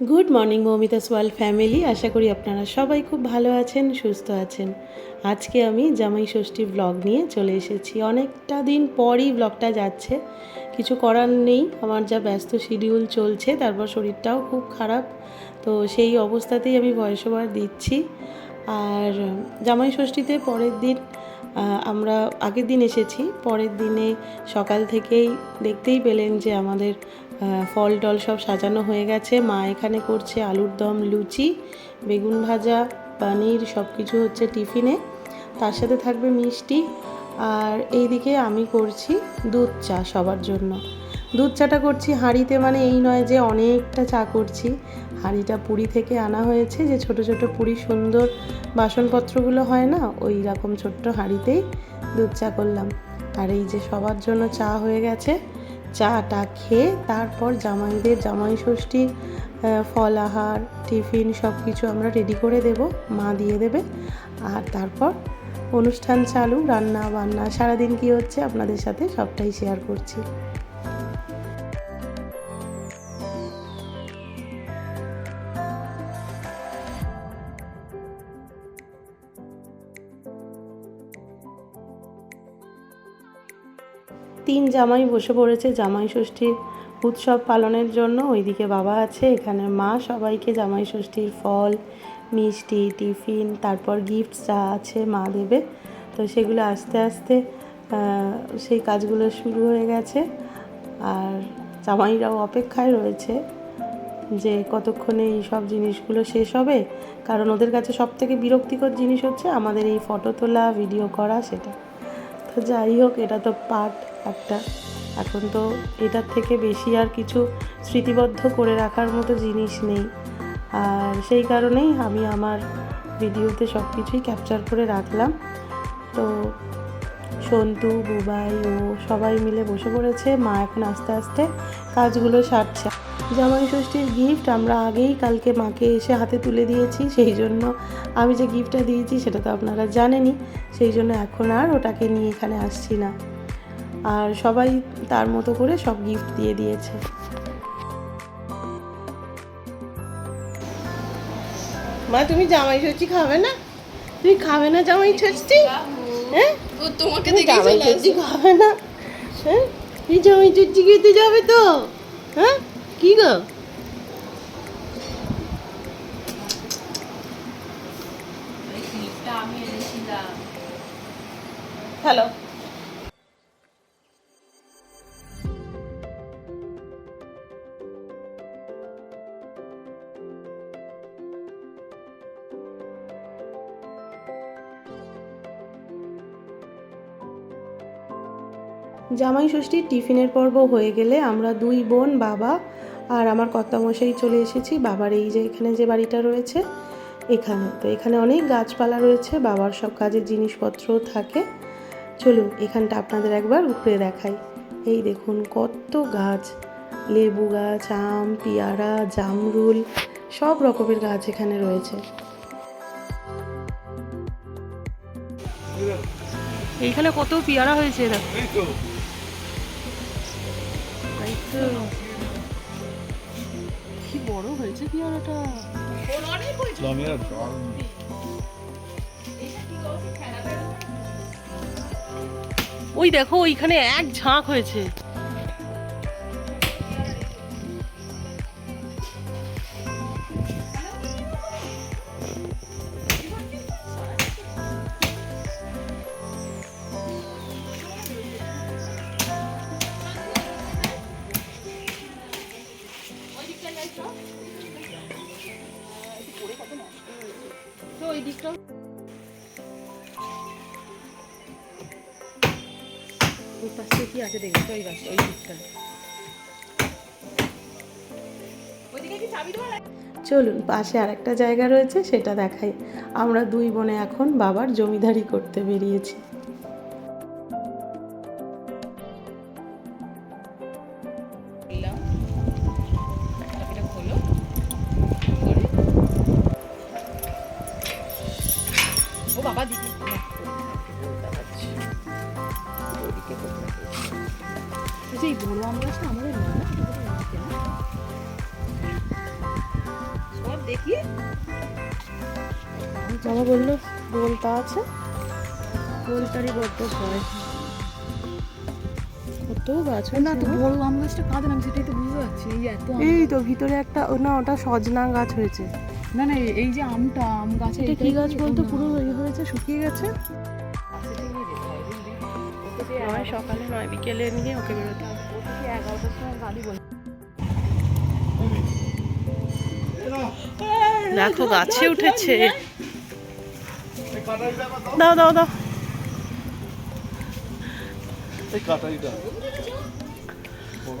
Good morning Moumita's world family আশা করি আপনারা সবাই খুব ভালো আছেন, সুস্থ আছেন। আজকে আমি জামাই ষষ্ঠী ব্লগ নিয়ে চলে এসেছি। অনেকটা দিন পরই ব্লগটা যাচ্ছে। কিছু করার নেই, আমার যা ব্যস্ত শিডিউল চলছে, তারপর শরীরটাও খুব খারাপ। তো সেই অবস্থাতেই আমি ভয়েস ওভার দিচ্ছি। আর জামাই ষষ্ঠীতে পরের দিন আমরা আগের দিন এসেছি। পরের দিনে সকাল থেকেই দেখতেই পেলেন যে আমাদের ফল টল সব সাজানো হয়ে গেছে। মা এখানে করছে আলুর দম, লুচি, বেগুন ভাজা, পানির সব কিছু হচ্ছে টিফিনে। তার সাথে থাকবে মিষ্টি। আর এইদিকে আমি করছি দুধ চা সবার জন্য। দুধ চাটা করছি হাঁড়িতে মানে এই নয় যে অনেকটা চা করছি। হাঁড়িটা পুরী থেকে আনা হয়েছে যে ছোট ছোট পুরী সুন্দর বাসনপত্রগুলো হয় না, ওই রকম ছোট্ট হাঁড়িতেই দুধ চা করলাম। আর এই যে সবার জন্য চা হয়ে গেছে। চাটা খেয়ে তারপর জামাইদের জামাই ষষ্ঠীর ফলাহার টিফিন সব কিছু আমরা রেডি করে দেব, মা দিয়ে দেবে। আর তারপর অনুষ্ঠান চালু, রান্না বান্না, সারাদিন কি হচ্ছে আপনাদের সাথে সবটাই শেয়ার করছি। তিন জামাই বসে পড়েছে জামাই ষষ্ঠীর উৎসব পালনের জন্য। ওইদিকে বাবা আছে, এখানে মা সবাইকে জামাই ষষ্ঠীর ফল, মিষ্টি, টিফিন, তারপর গিফট যা আছে মা দেবে। তো সেগুলো আস্তে আস্তে সেই কাজগুলো শুরু হয়ে গেছে। আর জামাইরাও অপেক্ষায় রয়েছে যে কতক্ষণে এই সব জিনিসগুলো শেষ হবে। কারণ ওদের কাছে সব থেকে বিরক্তিকর জিনিস হচ্ছে আমাদের এই ফটো তোলা ভিডিও করা, সেটা। তো যাই হোক, এটা তো পার্ট একটা। এখন তো এটার থেকে বেশি আর কিছু স্মৃতিবদ্ধ করে রাখার মতো জিনিস নেই। আর সেই কারণেই আমি আমার ভিডিওতে সব কিছুই ক্যাপচার করে রাখলাম। তো সন্তু, বুবাই ও সবাই মিলে বসে পড়েছে। মা এখন আস্তে আস্তে কাজগুলো সারছে। জামাই ষষ্ঠীর গিফট আমরা আগেই কালকে মাকে এসে হাতে তুলে দিয়েছি সেই জন্য আমি যে গিফটটা দিয়েছি সেটা তো আপনারা জানেনই সেই জন্য এখন আর ওটাকে নিয়ে এখানে আসছি না। আর সবাই তার মতো করে সব গিফট দিয়ে দিয়েছে। মা তুমি জামাই ষষ্ঠী খাবে না? তুমি খাবে না জামাই ষষ্ঠী হ্যাঁ তোমাকে তুমি জামাই ষষ্ঠী খাবে না? হ্যাঁ? তুমি জামাই ষষ্ঠী খেতে যাবে তো? হ্যাঁ? কি গো? হ্যালো জামাই ষষ্ঠীর টিফিনের পর্ব হয়ে গেলে আমরা দুই বোন বাবা আর আমার কর্তামশাই চলে এসেছি। বাবার এই যে এখানে যে বাড়িটা রয়েছে এখানে। তো এখানে অনেক গাছপালা রয়েছে বাবার সব কাজের জিনিসপত্রও থাকে। চলুন এখানটা আপনাদের একবার উপরে দেখাই। এই দেখুন কত গাছ। লেবু গাছ আম পেয়ারা জামরুল সব রকমের গাছ এখানে রয়েছে। এইখানে কত পেয়ারা হয়েছে দেখো। তাই তো। কি বড় হয়েছে পেয়ারাটা? ওই দেখো ওইখানে এক ঝাঁক হয়েছে। ওই ওই দিকটা চলুন, পাশে আরেকটা জায়গা রয়েছে, সেটা দেখাই। আমরা দুই বোনে এখন বাবার জমিদারি করতে বেরিয়েছি। দেখি। বাবা বলল বোলতা আছে। বোলতারই বড্ড ভয়। কত গাছ না তো? বড় আম গাছটা কাঁদে না সেটাই তো বুঝতে পারছি। এই এত এই তো ভিতরে একটা ও না ওটা সজনা গাছ হয়েছে। না না এই- এই যে আমটা আম গাছে এটা কি গাছ বলতো? পুরো ইয়ে হয়েছে শুকিয়ে গেছে। নয় সকালে নয় বিকেলে নিয়ে ওকে বেরোতে হবে। এগারোটার সময় গাড়ি বলে দেখো গাছে উঠেছে। দাও দাও দাও এই কাটাইটা। বড়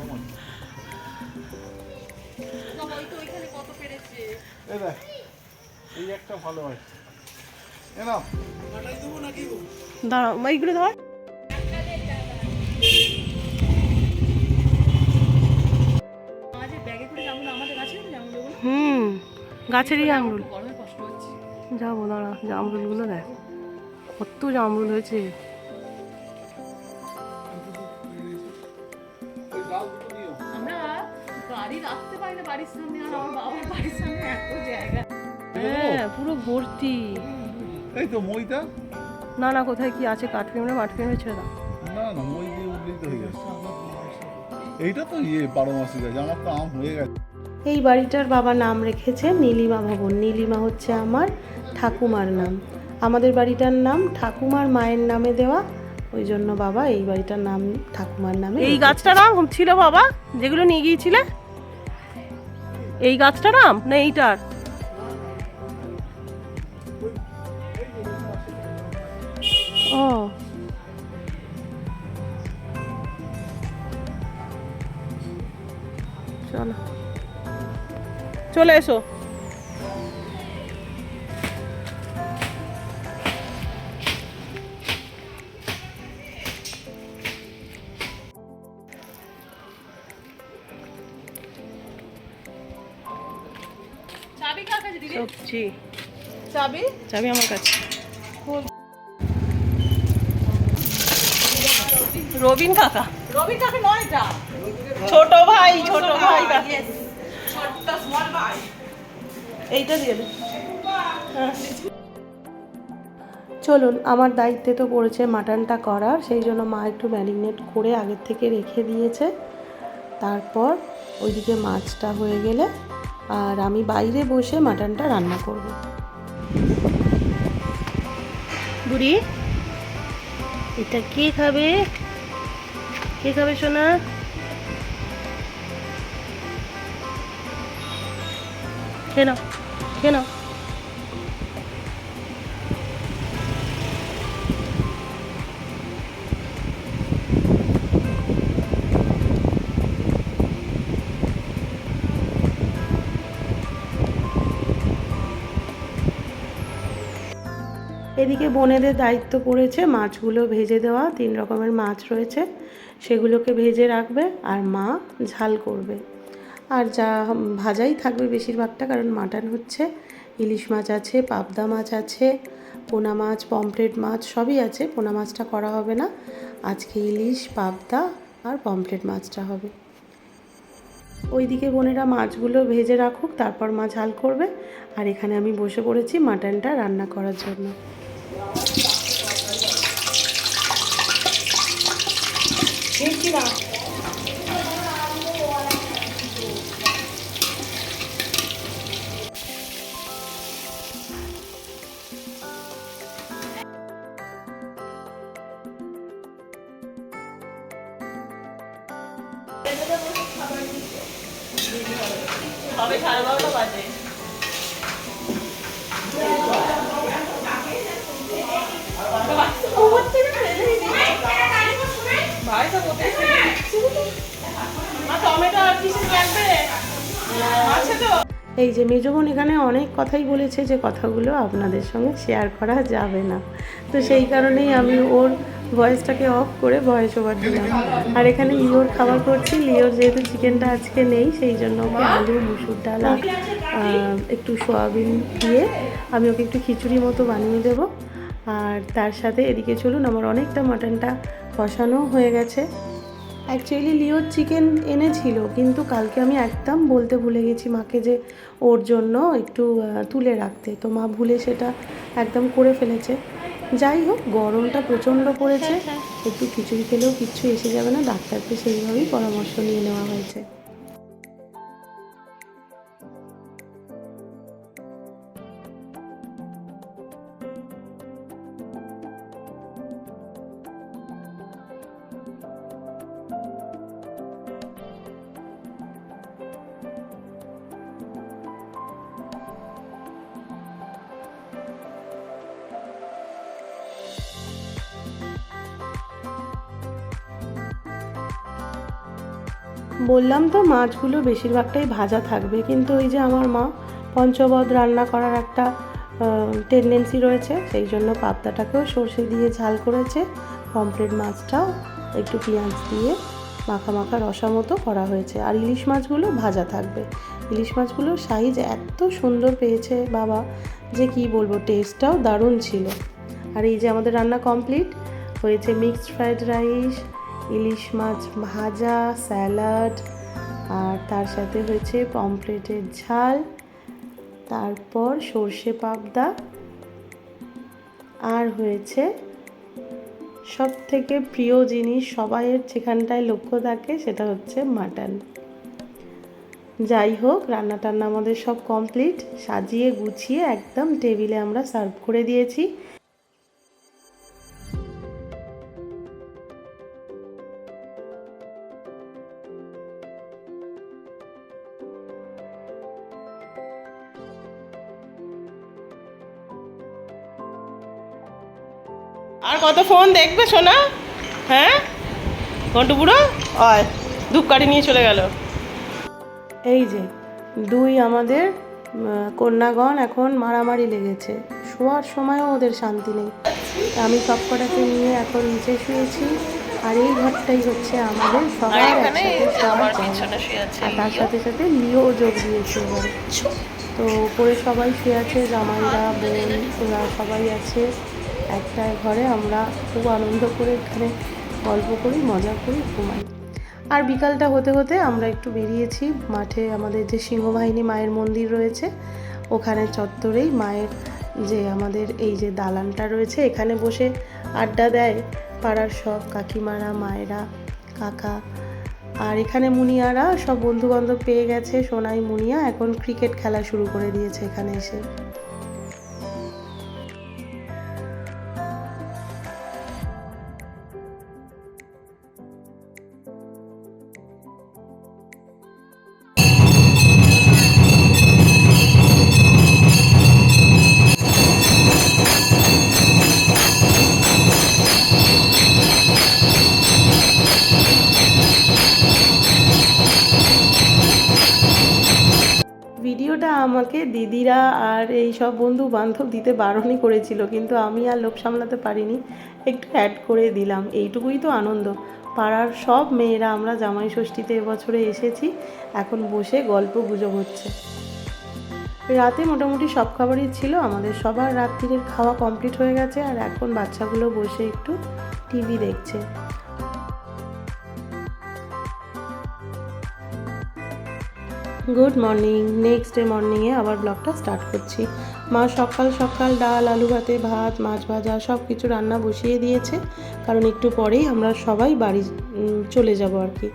গাছেরই হচ্ছে যাব দাঁড়া জামরুলগুলো দেখ। কত জামরুল হয়েছে। ওই ডাল দুটো দিও আমরা গাড়ি রাখতে পারি না বাড়ির সামনে আর আমার বাবার বাড়ির সামনে এত জায়গা হ্যাঁ পুরো ভর্তি। এই তো মইটা? না না কোথায় কি আছে? কাঠ ফেমড়ে মাঠ ফেমড়ে ছেড়ে দাও। না না মই দিয়ে উঠলেই তো হয়ে গেছে। এইটা তো ইয়ে বারো মাসি গাছ আমার তো আম হয়ে গেছে। এই বাড়িটার বাবা নাম রেখেছে নীলিমা ভবন। নীলিমা হচ্ছে আমার ঠাকুমার নাম। আমাদের বাড়িটার নাম ঠাকুমার মায়ের নামে দেওয়া। ওই জন্য বাবা এই বাড়িটার নাম ঠাকুমার নামে এই গাছটা নাম ছিল বাবা যেগুলো নিয়ে গিয়েছিলে? এই গাছটা নাম না এইটার? ও। চলে এসো। সবজি। চাবি? চাবি আমার কাছে। রবিন কাকা। রবি কাকে নয় এটা ছোট ভাই ছোট ভাই ইয়েস ছোট্ট স্মল ভাই হ্যাঁ। চলুন, আমার দায়িত্বে তো পড়েছে মাটনটা করার, সেই জন্য মা একটু ম্যারিনেট করে আগের থেকে রেখে দিয়েছে। তারপর ওইদিকে মাছটা হয়ে গেলে, আর আমি বাইরে বসে মাটনটা রান্না করব। বুড়ি, এটা কে খাবে? কে খাবে সোনা? কেন কেন এদিকে বোনেদের দায়িত্ব পড়েছে মাছগুলো ভেজে দেওয়া, তিন রকমের মাছ রয়েছে। সেগুলোকে ভেজে রাখবে আর মা ঝাল করবে। আর যা ভাজাই থাকবে বেশিরভাগটা, কারণ মাটন হচ্ছে ইলিশ মাছ আছে, পাবদা মাছ আছে, পোনা মাছ, পমফ্রেট মাছ, সবই আছে। পোনা মাছটা করা হবে না। আজকে ইলিশ, পাবদা আর পমফ্রেট মাছটা হবে। ওইদিকে বোনেরা মাছগুলো ভেজে রাখুক, তারপর মাছ ঝাল করবে। আর এখানে আমি বসে পড়েছি মাটনটা রান্না করার জন্য। হবে এই যে মেজবোন এখানে অনেক কথাই বলেছে যে কথাগুলো আপনাদের সঙ্গে শেয়ার করা যাবে না। তো সেই কারণেই আমি ওর ভয়েসটাকে অফ করে ভয়েস ওভার দিলাম। আর এখানে লিওর খাবার করছি। লিওর যেহেতু চিকেনটা আজকে নেই, সেই জন্য ওকে আলু, মুসুর ডাল একটু সয়াবিন দিয়ে আমি ওকে একটু খিচুড়ি মতো বানিয়ে দেবো। আর তার সাথে এদিকে চলুন, আমার অনেকটা মাটনটা কষানো হয়ে গেছে। অ্যাকচুয়ালি লিওর চিকেন এনেছিল কিন্তু কালকে আমি একদম বলতে ভুলে গেছি মাকে যে ওর জন্য একটু তুলে রাখতে। তো মা ভুলে সেটা একদম করে ফেলেছে। যাই হোক গরমটা প্রচণ্ড পড়েছে। একটু খিচুড়ি খেলেও কিচ্ছু এসে যাবে না। ডাক্তারকে সেইভাবেই পরামর্শ নিয়ে নেওয়া হয়েছে। বললাম তো মাছগুলো বেশিরভাগটাই ভাজা থাকবে, কিন্তু ওই যে আমার মা পঞ্চবদ রান্না করার একটা টেন্ডেন্সি রয়েছে, সেই জন্য পাবদাটাকেও সর্ষে দিয়ে ঝাল করেছে। পমফ্রেট মাছটাও একটু পেঁয়াজ দিয়ে মাখা মাখা রসা মতো করা হয়েছে। আর ইলিশ মাছগুলো ভাজা থাকবে। ইলিশ মাছগুলোর সাইজ এত সুন্দর পেয়েছে, বাবা, যে কি বলব টেস্টটাও দারুণ ছিল। আর এই যে আমাদের রান্না কমপ্লিট হয়েছে মিক্সড ফ্রাইড রাইস ইলিশ মাছ ভাজা, স্যালাড, আর তার সাথে হয়েছে পমফ্রেটের ঝাল, তারপর সর্ষে পাবদা, আর হয়েছে সব থেকে প্রিয় জিনিস সবাইয়ের যেখানটায় লক্ষ্য থাকে সেটা হচ্ছে মাটন। যাই হোক রান্না টান্না আমাদের সব কমপ্লিট সাজিয়ে গুছিয়ে একদম টেবিলে আমরা সার্ভ করে দিয়েছি। আর কত ফোন দেখবে সোনা? হ্যাঁ? ঘন্টু বুড়ো? অয় ধূপকাঠি নিয়ে চলে গেল। এই যে দুই আমাদের কন্যাগণ এখন মারামারি লেগেছে। শোয়ার সময়ও ওদের শান্তি নেই। আমি সবকটাকে নিয়ে এখন নিচে শুয়েছি। আর এই ঘরটাই হচ্ছে আমাদের সবার একসাথে আর তার সাথে সাথে লিও যোগ দিয়েছে এবারে তো উপরে সবাই শুয়ে আছে জামাইরা বোন ওরা সবাই আছে। একটা ঘরে আমরা খুব আনন্দ করে এখানে গল্প করি, মজা করি, ঘুমাই। আর বিকালটা হতে হতে আমরা একটু বেরিয়েছি। মাঠে আমাদের যে সিংহবাহিনী মায়ের মন্দির রয়েছে, ওখানে চত্বরেই মায়ের যে আমাদের এই যে দালানটা রয়েছে, এখানে বসে আড্ডা দেয় পাড়ার সব কাকিমারা, মায়েরা, কাকা। আর এখানে মুনিয়ারা সব বন্ধু বান্ধব পেয়ে গেছে, সোনাই মুনিয়া। এখন ক্রিকেট খেলা শুরু করে দিয়েছে এখানে এসে। সব বন্ধু বান্ধব দিতে বারণই করেছিল, কিন্তু আমি আর লোভ সামলাতে পারিনি। একটু অ্যাড করে দিলাম। এইটুকুই তো আনন্দ। পাড়ার সব মেয়েরা, আমরা জামাই ষষ্ঠীতে এবছরে এসেছি। এখন বসে গল্প গুজব হচ্ছে। রাতে মোটামুটি সব খাবারই ছিল। আমাদের সবার রাত্রিরের খাওয়া কমপ্লিট হয়ে গেছে আর এখন বাচ্চাগুলো বসে একটু টিভি দেখছে। গুড মর্নিং নেক্সট ডে মর্নিংয়ে আবার ব্লগটা স্টার্ট করছি। মা সকাল সকাল ডাল আলু ভাতে ভাত মাছ ভাজা সব কিছু রান্না বসিয়ে দিয়েছে। কারণ একটু পরেই আমরা সবাই বাড়ি চলে যাব আর কি।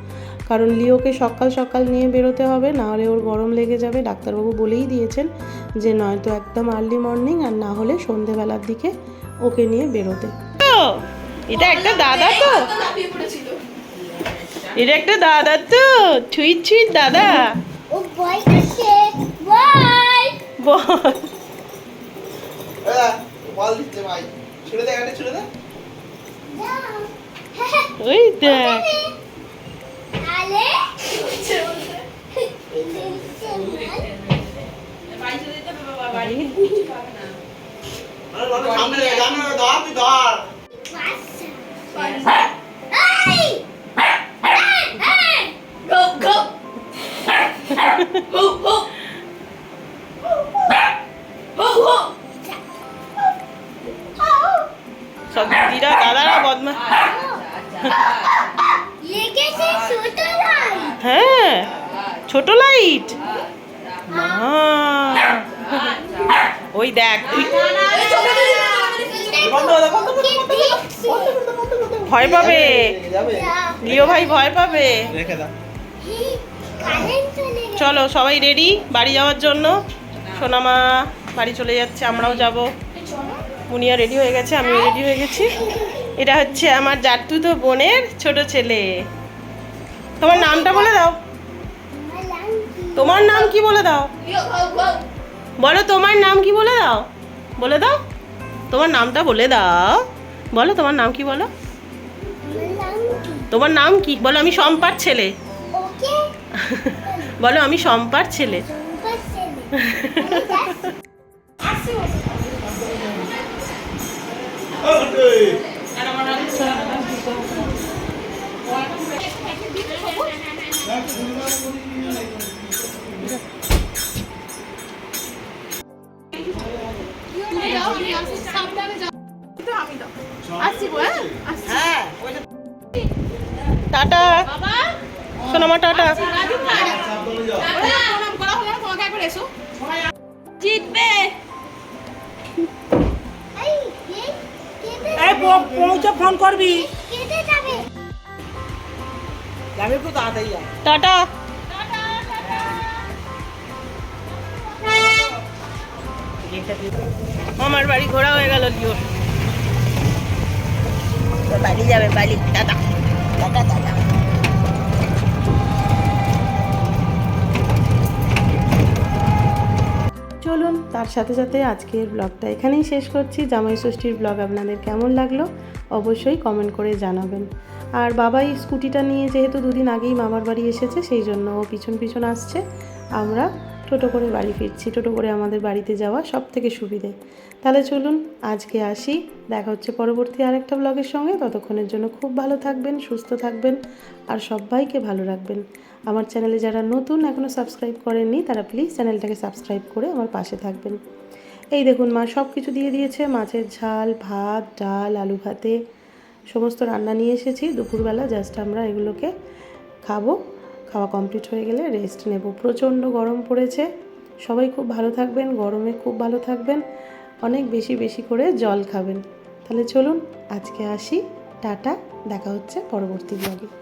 কারণ লিওকে সকাল সকাল নিয়ে বেরোতে হবে না হলে ওর গরম লেগে যাবে। ডাক্তারবাবু বলেই দিয়েছেন যে নয়তো একদম আর্লি মর্নিং আর না হলে সন্ধেবেলার দিকে ওকে নিয়ে বেরোতে। এটা একটা দাদা তো। এটা একটা দাদা তো। ছুঁই ছুঁই দাদা। ও ভয় করছে ভয় বল দিচ্ছে ভাই। ছুড়ে দে গাড়ি ছুড়ে দে। ওই দেখ। আলে সামনে জানো ধর তুই ধর। সব দিদিরা দাদারা বদমা হ্যাঁ ছোট লাইট? ওই দেখ তুই ভয় পাবে। লিও ভাই ভয় পাবে। চলো সবাই রেডি বাড়ি যাওয়ার জন্য? সোনামা বাড়ি চলে যাচ্ছে আমরাও যাব। মুনিয়া রেডি হয়ে গেছে আমি রেডি হয়ে গেছি। এটা হচ্ছে আমার জাতুতো বোনের ছোট ছেলে। তোমার নামটা বলে দাও। তোমার নাম কি বলে দাও? বলো, তোমার নাম কি বলে দাও? বলে দাও। তোমার নামটা বলে দাও। বলো, তোমার নাম কি বলো? তোমার নাম কি? বলো, আমি সম্পার ছেলে। বলো, আমি সম্পার ছেলে। টাটা। বাবা। সোনামা টাটা জিতবে। এই পৌঁছে ফোন করবি? যাবে। একটু তাড়াতাড়ি। টাটা। আমার বাড়ি ঘোরা হয়ে গেল লিওর। বাড়ি যাবে বাড়ি। টাটা। Tata tata. চলুন তার সাথে সাথে আজকের ব্লগটা এখানেই শেষ করছি। জামাই ষষ্ঠীর ব্লগ আপনাদের কেমন লাগল অবশ্যই কমেন্ট করে জানাবেন। আর বাবাই স্কুটিটা নিয়ে যেহেতু দুদিন আগেই মামার বাড়ি এসেছে, সেই জন্য ও পিছন পিছন আসছে। আমরা টোটো করে বাড়ি ফিরছি, টোটো করে আমাদের বাড়িতে যাওয়া সব থেকে সুবিধে। তাহলে চলুন আজকে আসি, দেখা হচ্ছে পরবর্তী আরেকটা ব্লগের সঙ্গে। ততক্ষণের জন্য খুব ভালো থাকবেন, সুস্থ থাকবেন, আর সবাইকে ভালো রাখবেন। আমার চ্যানেলে যারা নতুন এখনও সাবস্ক্রাইব করেননি, তারা প্লিজ চ্যানেলটাকে সাবস্ক্রাইব করে আমার পাশে থাকবেন। এই দেখুন, মা সব কিছু দিয়ে দিয়েছে, মাছের ঝাল, ভাত, ডাল, আলু ভাতে, সমস্ত রান্না নিয়ে এসেছি। দুপুরবেলা জাস্ট আমরা এগুলোকে খাব। খাওয়া কমপ্লিট হয়ে গেলে রেস্ট নেব। প্রচণ্ড গরম পড়েছে। সবাই খুব ভালো থাকবেন, গরমে খুব ভালো থাকবেন। অনেক বেশি বেশি করে জল খাবেন। তাহলে চলুন আজকে আসি। টাটা, দেখা হচ্ছে পরবর্তী ব্লগে